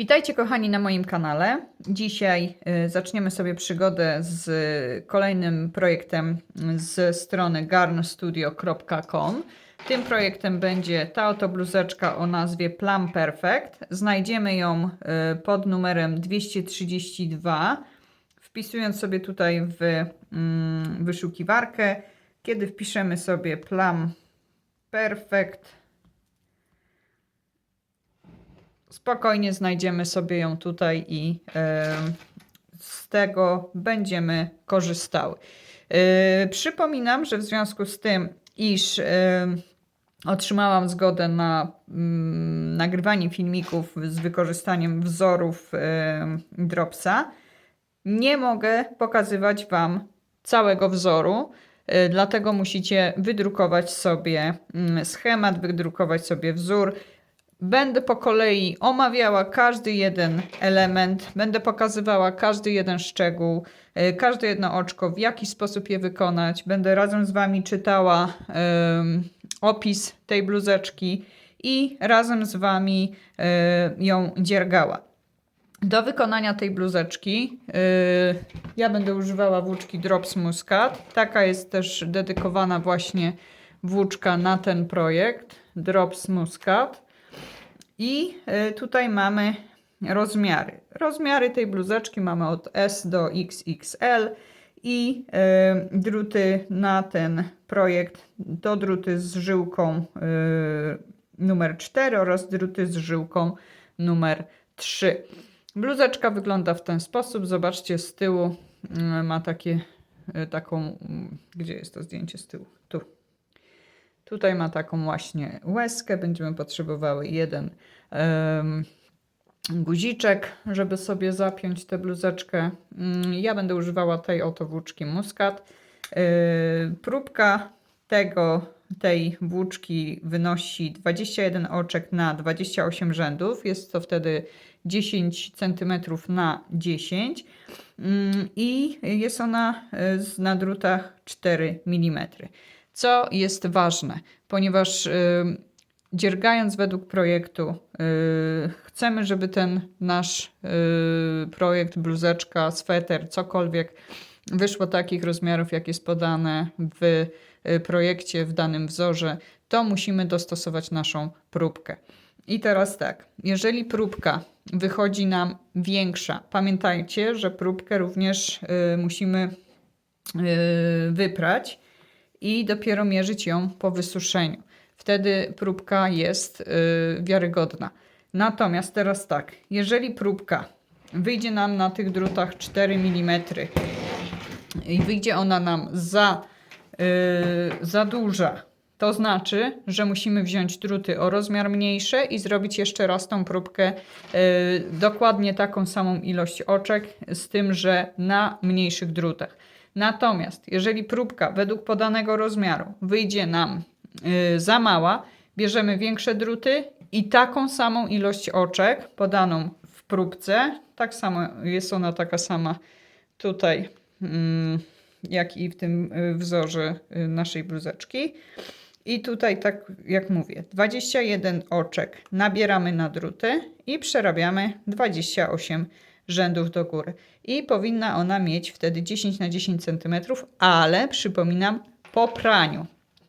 Witajcie kochani na moim kanale. Dzisiaj y, zaczniemy sobie przygodę z kolejnym projektem ze strony garnstudio.com. Tym projektem będzie ta oto bluzeczka o nazwie Plum Perfect. Znajdziemy ją y, pod numerem 232. Wpisując sobie tutaj w mm, wyszukiwarkę, kiedy wpiszemy sobie Plum Perfect, spokojnie znajdziemy sobie ją tutaj i z tego będziemy korzystały. E, przypominam, że w związku z tym, iż otrzymałam zgodę na mm, nagrywanie filmików z wykorzystaniem wzorów Dropsa, nie mogę pokazywać Wam całego wzoru. e, Dlatego musicie wydrukować sobie mm, schemat, wydrukować sobie wzór. Będę po kolei omawiała każdy jeden element, będę pokazywała każdy jeden szczegół, e, każde jedno oczko, w jaki sposób je wykonać. Będę razem z Wami czytała em, opis tej bluzeczki i razem z Wami e, ją dziergała. Do wykonania tej bluzeczki yy, ja będę używała włóczki Drops Muscat. Taka jest też dedykowana właśnie włóczka na ten projekt Drops Muscat. I y, tutaj mamy rozmiary. Rozmiary tej bluzeczki mamy od S do XXL i y, druty na ten projekt to druty z żyłką y, numer 4 oraz druty z żyłką numer 3. Bluzeczka wygląda w ten sposób. Zobaczcie z tyłu ma takie taką gdzie jest to zdjęcie z tyłu? Tu. Tutaj ma taką właśnie łezkę. Będziemy potrzebowały jeden em, guziczek, żeby sobie zapiąć tę bluzeczkę. Mm, Ja będę używała tej oto włóczki Muscat. Yy, Próbka tego, tej włóczki wynosi 21 oczek na 28 rzędów. Jest to wtedy 10 cm na 10 Mm, i jest ona y, z- na drutach 4 mm. Co jest ważne, ponieważ y, dziergając według projektu, y, chcemy, żeby ten nasz y, projekt, bluzeczka, sweter, cokolwiek wyszło takich rozmiarów, jak jest podane w projekcie, w danym wzorze, to musimy dostosować naszą próbkę. I teraz tak, jeżeli próbka wychodzi nam większa, pamiętajcie, że próbkę również musimy wyprać i dopiero mierzyć ją po wysuszeniu. Wtedy próbka jest y, wiarygodna. Natomiast teraz tak, jeżeli próbka wyjdzie nam na tych drutach 4 mm i wyjdzie ona nam za, y, za duża, to znaczy, że musimy wziąć druty o rozmiar mniejszy i zrobić jeszcze raz tą próbkę y, dokładnie taką samą ilość oczek, z tym, że na mniejszych drutach. Natomiast jeżeli próbka według podanego rozmiaru wyjdzie nam y, za mała, bierzemy większe druty i taką samą ilość oczek podaną w próbce, tak samo jest ona taka sama tutaj, mm, jak i w tym y, wzorze y, naszej bluzeczki. I tutaj, tak jak mówię, 21 oczek nabieramy na druty i przerabiamy 28 rzędów do góry. I powinna ona mieć wtedy 10 na 10 cm, ale przypominam, po praniu.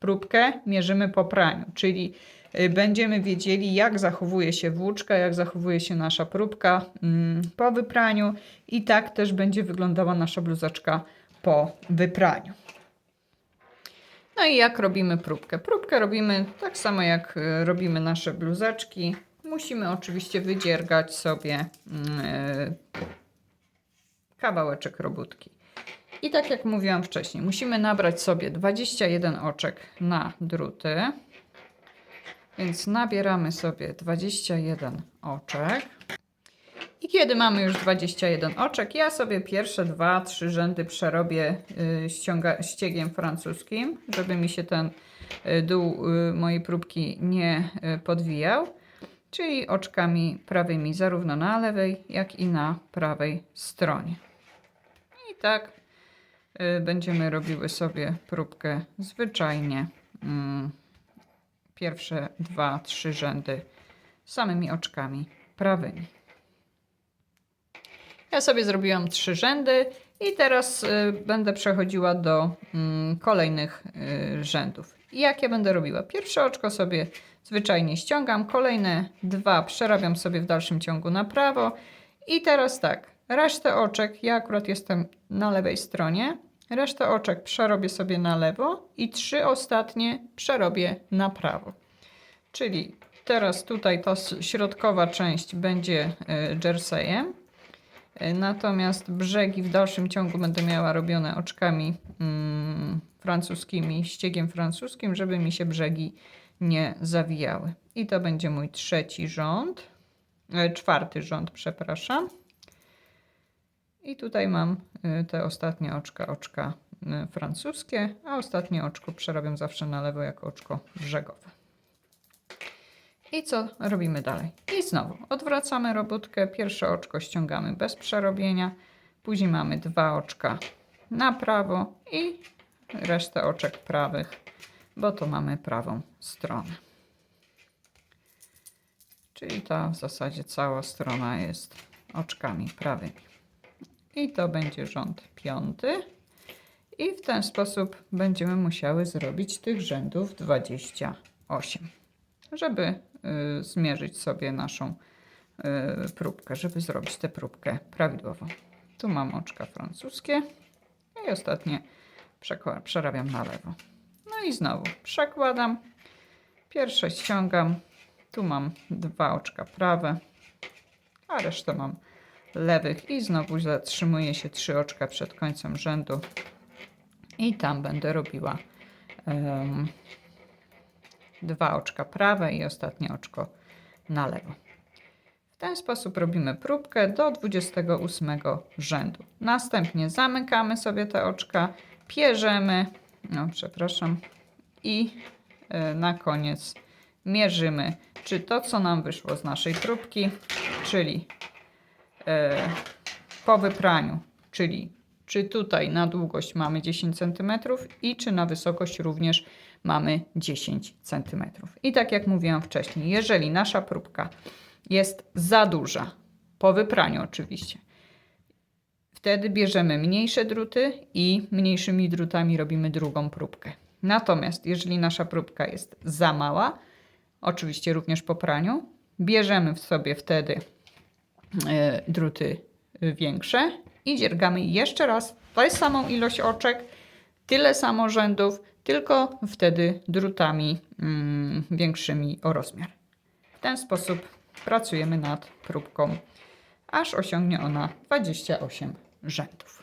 Próbkę mierzymy po praniu, czyli y, będziemy wiedzieli, jak zachowuje się włóczka, jak zachowuje się nasza próbka mm, po wypraniu i tak też będzie wyglądała nasza bluzeczka po wypraniu. No i jak robimy próbkę? Próbkę robimy tak samo jak y, robimy nasze bluzeczki. Musimy oczywiście wydziergać sobie mm, kawałeczek robótki. I tak jak mówiłam wcześniej, musimy nabrać sobie 21 oczek na druty. Więc nabieramy sobie 21 oczek. I kiedy mamy już 21 oczek, ja sobie pierwsze 2-3 rzędy przerobię y, ściąga, ściegiem francuskim, żeby mi się ten y, dół y, mojej próbki nie podwijał. Czyli oczkami prawymi zarówno na lewej, jak i na prawej stronie. I tak y, będziemy robiły sobie próbkę zwyczajnie. Mm, pierwsze dwa, trzy rzędy samymi oczkami prawymi. Ja sobie zrobiłam trzy rzędy i teraz y, będę przechodziła do mm, kolejnych y, rzędów. Jak ja będę robiła? Pierwsze oczko sobie zwyczajnie ściągam, kolejne dwa przerabiam sobie w dalszym ciągu na prawo i teraz tak, resztę oczek, ja akurat jestem na lewej stronie, resztę oczek przerobię sobie na lewo i trzy ostatnie przerobię na prawo. Czyli teraz tutaj ta środkowa część będzie y, jerseyem, y, natomiast brzegi w dalszym ciągu będę miała robione oczkami mm, francuskimi, ściegiem francuskim, żeby mi się brzegi nie zawijały. I to będzie mój trzeci rząd, e, czwarty rząd, przepraszam. I tutaj mam y, te ostatnie oczka, oczka y, francuskie, a ostatnie oczko przerabiam zawsze na lewo jako oczko brzegowe. I co robimy dalej? I znowu odwracamy robótkę. Pierwsze oczko ściągamy bez przerobienia. Później mamy dwa oczka na prawo i resztę oczek prawych, bo to mamy prawą stronę. Czyli ta w zasadzie cała strona jest oczkami prawymi. I to będzie rząd piąty. I w ten sposób będziemy musiały zrobić tych rzędów 28, żeby y, zmierzyć sobie naszą y, próbkę, żeby zrobić tę próbkę prawidłową. Tu mam oczka francuskie i ostatnie przerabiam na lewo. No i znowu przekładam. Pierwsze ściągam. Tu mam dwa oczka prawe, a resztę mam lewych i znowu zatrzymuję się trzy oczka przed końcem rzędu i tam będę robiła em, dwa oczka prawe i ostatnie oczko na lewo. W ten sposób robimy próbkę do 28 rzędu. Następnie zamykamy sobie te oczka, pierzemy, no przepraszam, i e, na koniec mierzymy, czy to, co nam wyszło z naszej próbki, czyli po wypraniu, czyli czy tutaj na długość mamy 10 cm i czy na wysokość również mamy 10 cm. I tak jak mówiłam wcześniej, jeżeli nasza próbka jest za duża, po wypraniu oczywiście, wtedy bierzemy mniejsze druty i mniejszymi drutami robimy drugą próbkę. Natomiast jeżeli nasza próbka jest za mała, oczywiście również po praniu, bierzemy w sobie wtedy e, druty większe i dziergamy jeszcze raz tę samą ilość oczek, tyle samo rzędów, tylko wtedy drutami mm, większymi o rozmiar. W ten sposób pracujemy nad próbką, aż osiągnie ona 28 rzędów.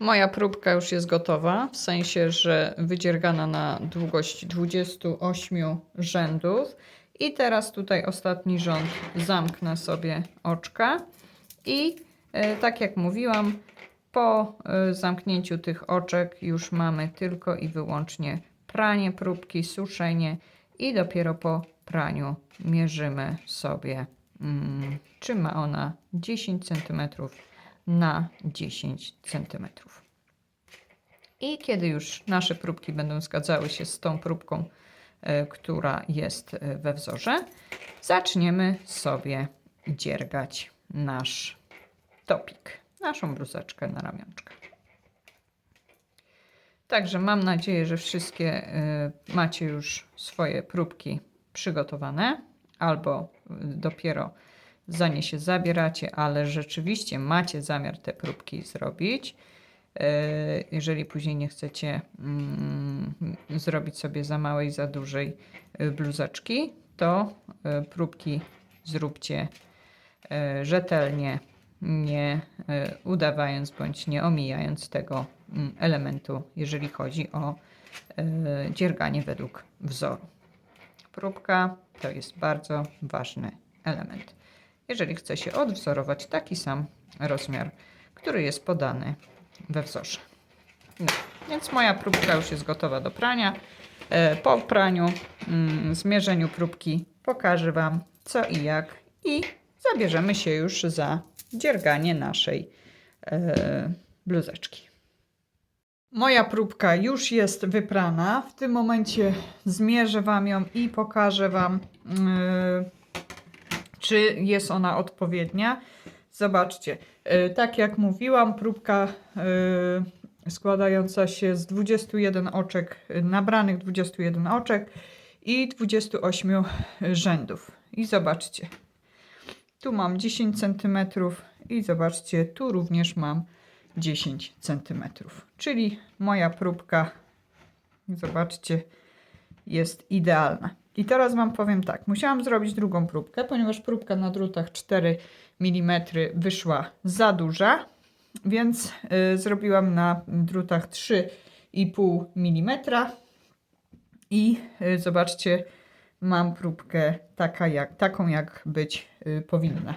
Moja próbka już jest gotowa, w sensie, że wydziergana na długość 28 rzędów. I teraz tutaj ostatni rząd zamknę sobie oczka i e, tak jak mówiłam, po e, zamknięciu tych oczek już mamy tylko i wyłącznie pranie próbki, suszenie i dopiero po praniu mierzymy sobie, mm, czy ma ona 10 cm na 10 cm. I kiedy już nasze próbki będą zgadzały się z tą próbką, która jest e, we wzorze, zaczniemy sobie dziergać nasz topik, naszą bluzeczkę na ramionczkę. Także mam nadzieję, że wszystkie e, macie już swoje próbki przygotowane, albo dopiero za nie się zabieracie, ale rzeczywiście macie zamiar te próbki zrobić. E, Jeżeli później nie chcecie mm, zrobić sobie za małej, za dużej y, bluzeczki, to y, próbki zróbcie e, rzetelnie, nie e, udawając bądź nie omijając tego mm, elementu, jeżeli chodzi o e, dzierganie według wzoru. Próbka to jest bardzo ważny element. Jeżeli chce się odwzorować taki sam rozmiar, który jest podany we wzorze. No, więc moja próbka już jest gotowa do prania. E, Po praniu, mm, zmierzeniu próbki pokażę Wam co i jak i zabierzemy się już za dzierganie naszej e, bluzeczki. Moja próbka już jest wyprana. W tym momencie zmierzę Wam ją i pokażę Wam, yy, czy jest ona odpowiednia. Zobaczcie, y, tak jak mówiłam, próbka y, składająca się z 21 oczek, y, nabranych 21 oczek i 28 rzędów. I zobaczcie, tu mam 10 cm i zobaczcie, tu również mam 10 cm. Czyli moja próbka, zobaczcie, jest idealna. I teraz Wam powiem tak, musiałam zrobić drugą próbkę, ponieważ próbka na drutach 4 mm wyszła za duża, więc y, zrobiłam na drutach 3,5 mm i y, zobaczcie, mam próbkę taka jak, taką jak być y, powinna.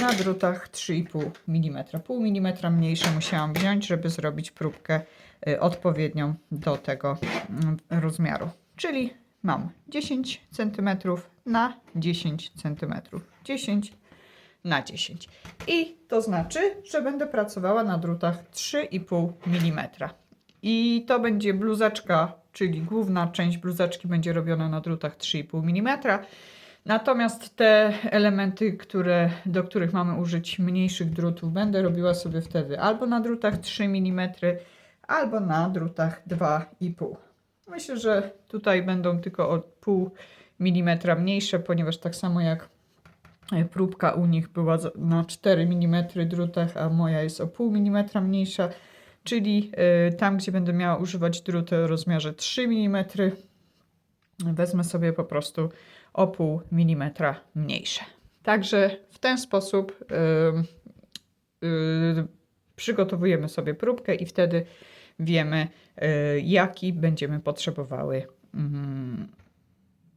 Na drutach 3,5 mm. Pół mm mniejsze musiałam wziąć, żeby zrobić próbkę y, odpowiednią do tego mm, rozmiaru. Czyli mam 10 cm na 10 cm. 10 na 10. I to znaczy, że będę pracowała na drutach 3,5 mm. I to będzie bluzeczka, czyli główna część bluzeczki będzie robiona na drutach 3,5 mm. Natomiast te elementy, które, do których mamy użyć mniejszych drutów, będę robiła sobie wtedy albo na drutach 3 mm, albo na drutach 2,5. Myślę, że tutaj będą tylko o pół milimetra mniejsze, ponieważ tak samo jak e, próbka u nich była na 4 mm drutach, a moja jest o pół milimetra mniejsza, czyli e, tam, gdzie będę miała używać druty o rozmiarze 3 mm, wezmę sobie po prostu o pół milimetra mniejsze. Także w ten sposób yy, yy, przygotowujemy sobie próbkę i wtedy wiemy, yy, jaki będziemy potrzebowały mm,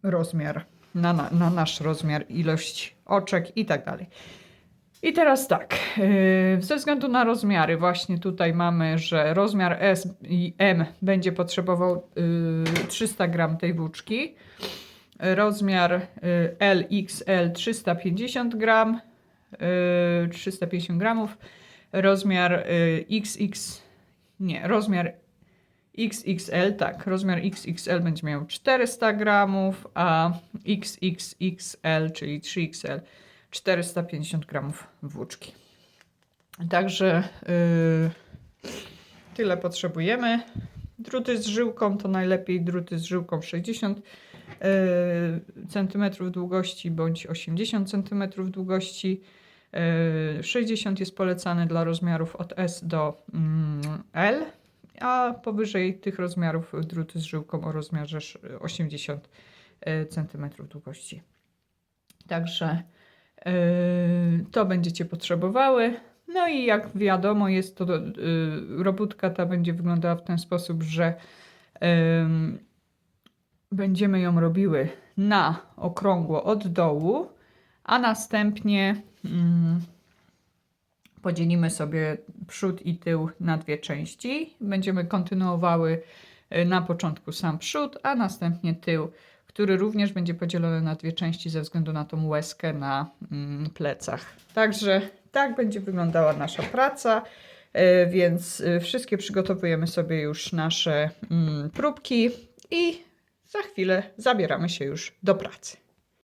rozmiar, na, na, na nasz rozmiar, ilość oczek i tak dalej. I teraz tak, yy, ze względu na rozmiary, właśnie tutaj mamy, że rozmiar S i M będzie potrzebował yy, 300 gram tej włóczki, rozmiar y, LXL 350 gram, y, 350 gramów, rozmiar y, XX, nie, rozmiar XXL, tak, rozmiar XXL będzie miał 400 gramów, a XXXL, czyli 3XL, 450 gramów włóczki. Także yy, tyle potrzebujemy. Druty z żyłką to najlepiej druty z żyłką 60 yy, centymetrów długości bądź 80 centymetrów długości. Yy, 60 jest polecany dla rozmiarów od S do mm, L, a powyżej tych rozmiarów druty z żyłką o rozmiarze sz- 80 yy, centymetrów długości. Także to będziecie potrzebowały. No i jak wiadomo, jest to robótka ta będzie wyglądała w ten sposób, że będziemy ją robiły na okrągło od dołu, a następnie mm, podzielimy sobie przód i tył na dwie części. Będziemy kontynuowały y, na początku sam przód, a następnie tył, który również będzie podzielony na dwie części ze względu na tą łezkę na mm, plecach. Także tak będzie wyglądała nasza praca. y, Więc y, wszystkie przygotowujemy sobie już nasze mm, próbki i za chwilę zabieramy się już do pracy.